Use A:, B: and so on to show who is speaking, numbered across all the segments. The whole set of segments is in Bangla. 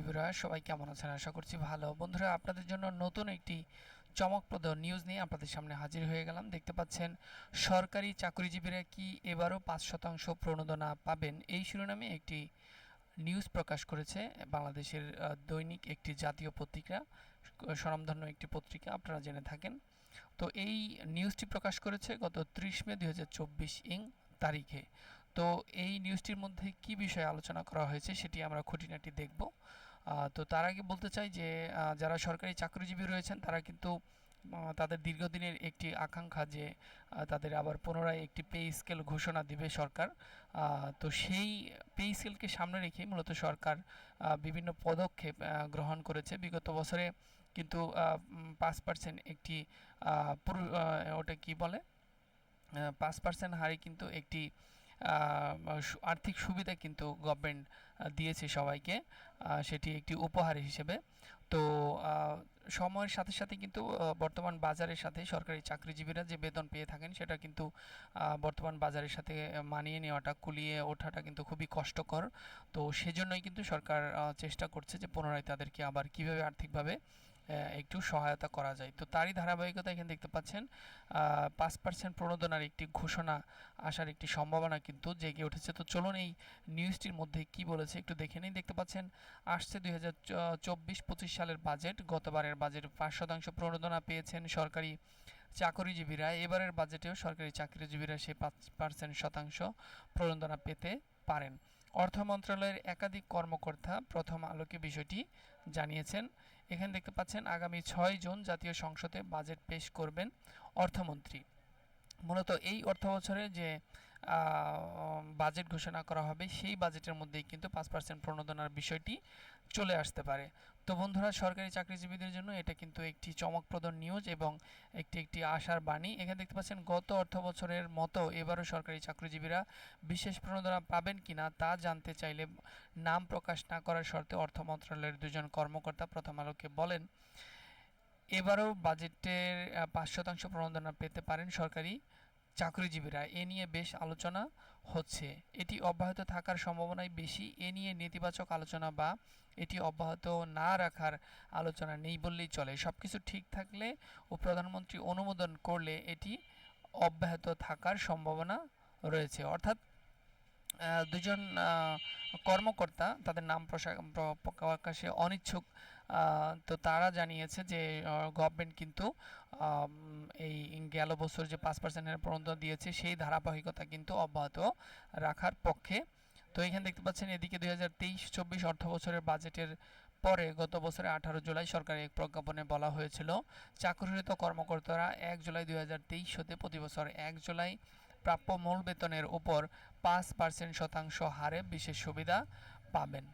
A: চাকরিজীবীরা সবাই কেমন আছেন? আশা করছি ভালো। বন্ধুরা, আপনাদের জন্য নতুন একটি চমকপ্রদ নিউজ নিয়ে আপনাদের সামনে হাজির হয়ে গেলাম। দেখতে পাচ্ছেন, সরকারি চাকরিজীবীরা কি এবারও পাঁচ শতাংশ প্রণোদনা পাবেন? এই শিরোনামে একটি নিউজ প্রকাশ করেছে বাংলাদেশের দৈনিক একটি জাতীয় পত্রিকা, স্বনামধন্য একটি পত্রিকা, আপনারা জেনে থাকেন। তো এই নিউজটি প্রকাশ করেছে গত ত্রিশ মে দুই হাজার চব্বিশ ইং তারিখে। তো এই নিউজটির মধ্যে কি বিষয়ে আলোচনা করা হয়েছে সেটি আমরা খুঁটিনাটি দেখব। তো তার আগে বলতে চাই যে যারা সরকারি চাকরিজীবী রয়েছেন, তারা কিন্তু তাদের দীর্ঘদিনের একটি আকাঙ্ক্ষা যে তাদের আবার পুনরায় একটি পে স্কেল ঘোষণা দিবে সরকার। তো সেই পে স্কেলকে সামনে রেখে মূলত সরকার বিভিন্ন পদক্ষেপ গ্রহণ করেছে। বিগত বছরে কিন্তু পাঁচ পার্সেন্ট একটি ওটা কি বলে? পাঁচ পার্সেন্ট হারে কিন্তু একটি আর্থিক সুবিধা কিন্তু গভর্নমেন্ট দিয়েছে সবাইকে। সেটি একটি উপহার হিসেবে। তো সময়ের সাথে সাথে কিন্তু বর্তমান বাজারের সাথে সরকারি চাকরিজীবীরা যে বেতন পেয়ে থাকেন, সেটা কিন্তু বর্তমান বাজারের সাথে মানিয়ে নেওয়াটা, কুলিয়ে ওঠাটা কিন্তু খুবই কষ্টকর। তো সেজন্যই কিন্তু সরকার চেষ্টা করছে যে পুনরায় তাদেরকে আবার কীভাবে আর্থিকভাবে একটু সহায়তা করা যায়। তো তারই ধারাবাহিকতা এখানে দেখতে পাচ্ছেন পাঁচ পার্সেন্ট প্রণোদনার একটি ঘোষণা আসার একটি সম্ভাবনা কিন্তু জেগে উঠেছে। তো চলুন এই নিউজটির মধ্যে কি বলেছে একটু দেখে নিই। দেখতে পাচ্ছেন, আসছে দুই হাজার চব্বিশ পঁচিশ সালের বাজেট গতবারের বাজেট পাঁচ শতাংশ প্রণোদনা পেয়েছেন সরকারি চাকরিজীবীরা। এবারের বাজেটেও সরকারি চাকরিজীবীরা সেই পাঁচ পার্সেন্ট শতাংশ প্রণোদনা পেতে পারেন। অর্থ মন্ত্রণালয়ের একাধিক কর্মকর্তা প্রথম আলোকে বিষয়টি জানিয়েছেন। এখানে দেখতে পাচ্ছেন আগামী ছয় জুন জাতীয় সংসদে বাজেট পেশ করবেন অর্থমন্ত্রী। মূলত এই অর্থবছরে যে বাজেট ঘোষণা করা হবে, সেই বাজেটের মধ্যেই কিন্তু পাঁচ পার্সেন্ট প্রণোদনার বিষয়টি চলে আসতে পারে। তো বন্ধুরা, সরকারি চাকরিজীবীদের জন্য এটা কিন্তু একটি চমকপ্রদ নিউজ এবং একটি একটি আশার বাণী। এখানে দেখতে পাচ্ছেন, গত অর্থ বছরের মতো এবারও সরকারি চাকরিজীবীরা বিশেষ প্রণোদনা পাবেন কিনা তা জানতে চাইলে নাম প্রকাশ না করার শর্তে অর্থ মন্ত্রণালয়ের দুজন কর্মকর্তা প্রথম আলোকে বলেন, এবারও বাজেটের পাঁচ শতাংশ প্রণোদনা পেতে পারেন সরকারি চাকরিজীবীরা এ নিয়ে বেশ আলোচনা হচ্ছে। এটি অব্যাহত থাকার সম্ভাবনাই বেশি। এ নিয়ে নেতিবাচক আলোচনা বা এটি অব্যাহত না রাখার আলোচনা নেই বললেই চলে। সব কিছু ঠিক থাকলে ও প্রধানমন্ত্রী অনুমোদন করলে এটি অব্যাহত থাকার সম্ভাবনা রয়েছে। অর্থাৎ দুজন কর্মকর্তা, তাদের নাম প্রকাশে অনিচ্ছুক তো তারা জানিয়েছে যে গভর্নমেন্ট কিন্তু এই গেল বছর যে পাঁচ পার্সেন্টের প্রণোদনা দিয়েছে, সেই ধারাবাহিকতা কিন্তু অব্যাহত রাখার পক্ষে। তো এখানে দেখতে পাচ্ছেন, এদিকে দুই হাজার তেইশ, চব্বিশ অর্থ বছরের বাজেটের পরে গত বছরে আঠারো জুলাই সরকারের এক প্রজ্ঞাপনে বলা হয়েছিল, চাকরিরত কর্মকর্তারা এক জুলাই দুই হাজার তেইশ হতে প্রতি বছর এক জুলাই প্রাপ্য মূল বেতনের উপর পাঁচ পার্সেন্ট শতাংশ হারে বিশেষ সুবিধা পাবেন।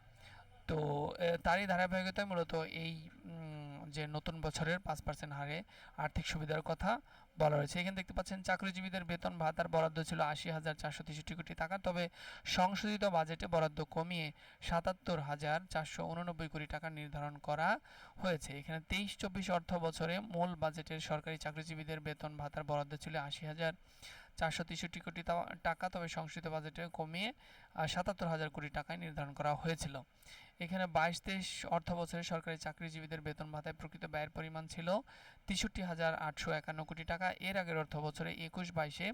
A: তো তারই ধারাবাহিকতায় মূলত এই যে নতুন বছরের পাঁচ পার্সেন্ট হারে আর্থিক সুবিধার কথা বলা হয়েছে। এখানে দেখতে পাচ্ছেন, চাকরিজীবীদের বেতন, ভাতার বরাদ্দ ছিল আশি হাজার চারশো তেষট্টি কোটি টাকা, তবে সংশোধিত বাজেটে বরাদ্দ কমিয়ে সাতাত্তর হাজার চারশো উননব্বই কোটি টাকা নির্ধারণ করা হয়েছে। এখানে তেইশ চব্বিশ অর্থ বছরে মূল বাজেটের সরকারি চাকরিজীবীদের বেতন, ভাতার বরাদ্দ ছিল আশি হাজার চারশো তেষট্টি কোটি টাকা তবে সংশোধিত বাজেটে কমিয়ে সাতাত্তর হাজার কোটি টাকায় নির্ধারণ করা হয়েছিল। এখানে বাইশ তেইশ অর্থ বছরে সরকারি চাকরিজীবীদের বেতন ভাতায় প্রকৃত ব্যয়ের পরিমাণ ছিল তেষট্টি হাজার আটশো একান্ন কোটি টাকা। এর আগের অর্থ বছরে একুশ বাইশে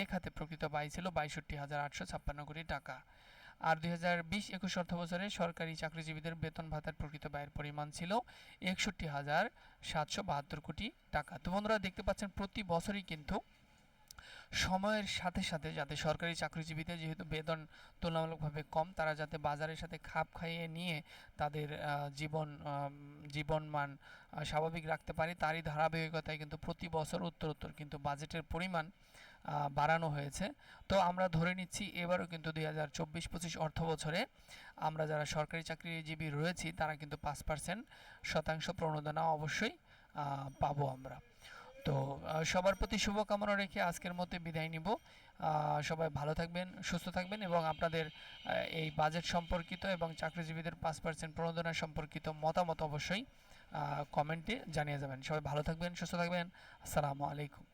A: এ খাতে প্রকৃত ব্যয় ছিল বাইষট্টি হাজার আটশো ছাপ্পান্ন কোটি টাকা। আর দুই হাজার বিশ একুশ অর্থ বছরে সরকারি চাকরিজীবীদের বেতন ভাতার প্রকৃত ব্যয়ের পরিমাণ ছিল একষট্টি হাজার সাতশো বাহাত্তর কোটি টাকা। তো বন্ধুরা, দেখতে পাচ্ছেন প্রতি বছরই কিন্তু সময়ের সাথে সাথে যাতে সরকারি চাকরিজীবীদের যেহেতু বেতন তুলনামূলকভাবে কম তারা যাতে বাজারের সাথে খাপ খাইয়ে নিয়ে তাদের জীবন আম, জীবনমান স্বাভাবিক রাখতে পারে তারই ধারাবাহিকতায় কিন্তু প্রতি বছর উত্তর উত্তর কিন্তু বাজেটের পরিমাণ বাড়ানো হয়েছে। তো আমরা ধরে নিচ্ছি এবারও কিন্তু দুই হাজার চব্বিশ পঁচিশ অর্থ বছরে আমরা যারা সরকারি চাকরিজীবী রয়েছি তারা কিন্তু পাঁচ পার্সেন্ট শতাংশ প্রণোদনা অবশ্যই পাবো আমরা। তো সবার প্রতি শুভকামনা রেখে আজকের মতো বিদায় নিব। সবাই ভালো থাকবেন, সুস্থ থাকবেন এবং আপনাদের এই বাজেট সম্পর্কিত এবং চাকরিজীবীদের পাঁচ পার্সেন্ট প্রণোদনা সম্পর্কিত মতামত অবশ্যই কমেন্টে জানিয়ে যাবেন। সবাই ভালো থাকবেন, সুস্থ থাকবেন। আসসালামু আলাইকুম।